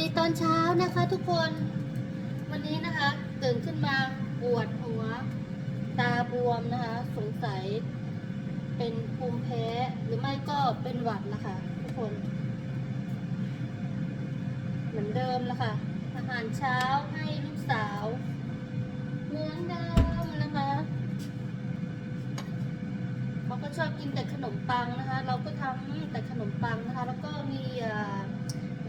ดีตอนเช้านะคะทุกคน วันนี้นะคะตื่นขึ้นมาปวดหัว ตาบวมนะคะ สงสัย เป็นภูมิแพ้หรือไม่ก็เป็นหวัดนะคะ ทุกคน เหมือนเดิมละค่ะอาหารเช้าให้ลูกสาวเหมือนเดิมนะคะเขาก็ชอบกินแต่ขนมปังนะคะ เราก็ทำแต่ขนมปังนะคะ แล้วก็มีอ่อ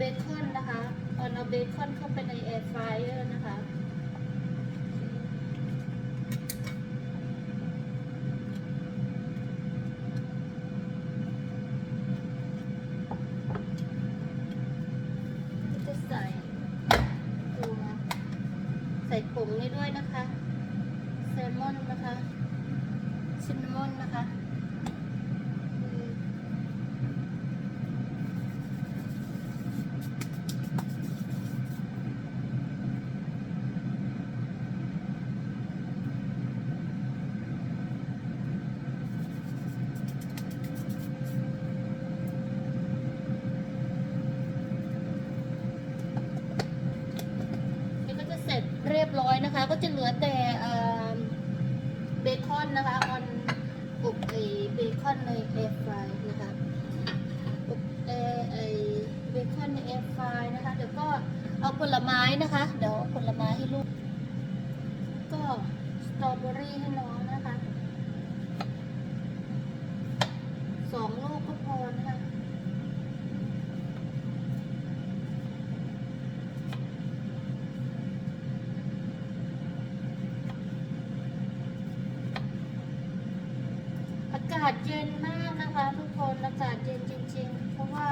เบคอนนะคะเอาเอาเบคอนเข้าไปในแอร์ฟรายเออร์นะคะก็จะใส่ตัวใส่ผงนี้ด้วยนะคะ แซลมอนนะคะซินนามอนนะคะอืมนี่ก็จะ เรียบร้อยนะคะ ก็จะเหลือแต่เบคอนนะคะออนอบไอเบคอนในแอร์ฟรายนะคะอบเอไอเบคอนในแอร์ฟรายนะคะเดี๋ยวก็เอาผลไม้นะคะ เดี๋ยวเอาผลไม้ให้ลูก ก็สตรอเบอรี่ให้น้องนะคะสองลูกก็พอนะคะ อากาศเย็นมากนะคะทุกคนอากาศเย็นจริง ๆ เพราะว่า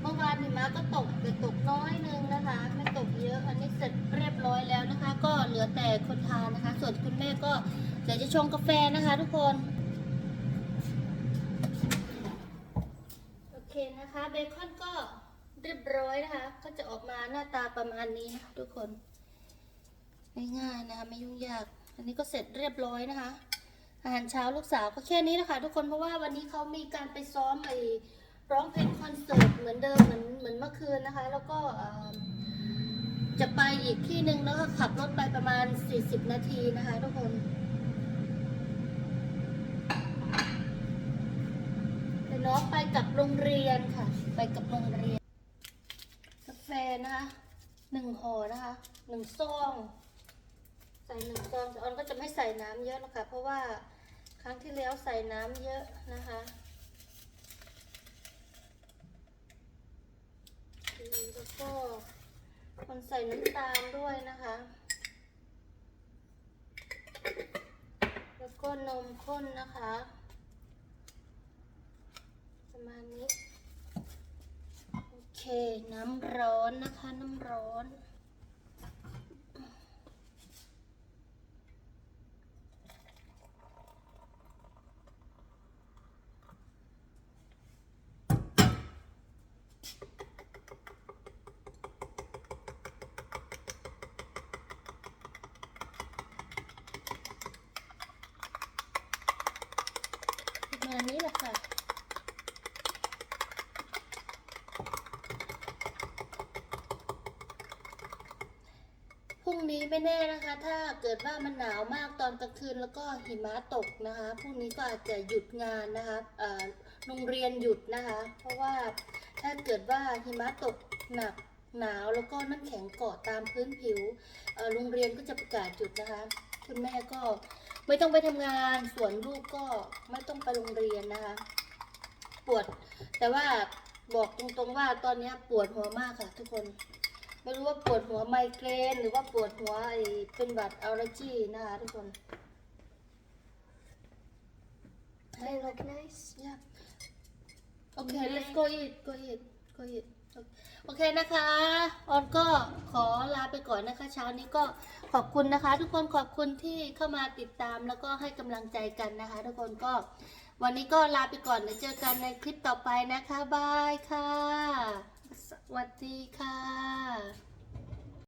เมื่อวานหิมะก็ตกแต่ตกน้อยนึงนะคะไม่ตกเยอะอันนี้เสร็จเรียบร้อยแล้วนะคะ ก็เหลือแต่คนทานนะคะ ส่วนคุณแม่ก็เดี๋ยวจะชงกาแฟนะคะ ทุกคนโอเคนะคะเบคอนก็เรียบร้อยนะคะ ก็จะออกมาหน้าตาประมาณนี้นะคะทุกคนง่ายๆนะคะไม่ยุ่งยาก อันนี้ก็เสร็จเรียบร้อยนะคะ อาหารเช้าลูกสาวก็แค่นี้นะคะทุกคนเพราะว่าวันนี้เขามีการไปซ้อมไอ้ร้องเพลงคอนเสิร์ตเหมือนเดิมเหมือนเหมือนเมื่อคืนนะคะ แล้วก็จะไปอีกที่หนึ่งแล้วก็ขับรถไปประมาณ 40 นาทีนะคะทุกคนแต่น้องไปกับโรงเรียนค่ะ ไปกับโรงเรียนกาแฟนะคะหนึ่งห่อนะคะหนึ่งซอง ใส่หนึ่งซองแต่ออนก็จะไม่ใส่น้ำเยอะนะคะเพราะว่า ครั้งที่แล้วใส่น้ำเยอะนะคะแล้วก็คนใส่น้ำตาลด้วยนะคะ แล้วก็นมข้นนะคะ ประมาณนี้ โอเค น้ำร้อนนะคะ น้ำร้อน มาณนี้แหละค่ะพรุ่งนี้ไม่แน่นะคะ ถ้าเกิดว่ามันหนาวมากตอนกลางคืนแล้วก็หิมะตกนะคะพรุ่งนี้ก็อาจจะหยุดงานนะคะโรงเรียนหยุดนะคะ เพราะว่า ถ้าเกิดว่าหิมะตกหนักหนาวแล้วก็น้ำแข็งเกาะตามพื้นผิวโรงเรียนก็จะประกาศหยุดนะคะ คุณแม่ก็ไม่ต้องไปทำงานส่วนลูกก็ไม่ต้องไปโรงเรียนนะคะ ปวด แต่ว่าบอกตรงๆว่าตอนนี้ปวดหัวมากค่ะ ทุกคน ไม่รู้ว่าปวดหัวไมเกรน หรือว่าปวดหัวเป็นหวัดอัลเลอร์จีนะคะทุกคน They look nice. yeah โอเค let's go eat go eat go eat โอเคนะคะออนก็ขอลาไปก่อนนะคะเช้านี้ก็ขอบคุณนะคะ ทุกคนขอบคุณที่เข้ามาติดตามแล้วก็ให้กำลังใจกันนะคะ ทุกคนก็วันนี้ก็ลาไปก่อนเดี๋ยวเจอกันในคลิปต่อไปนะคะบายค่ะ สวัสดีค่ะ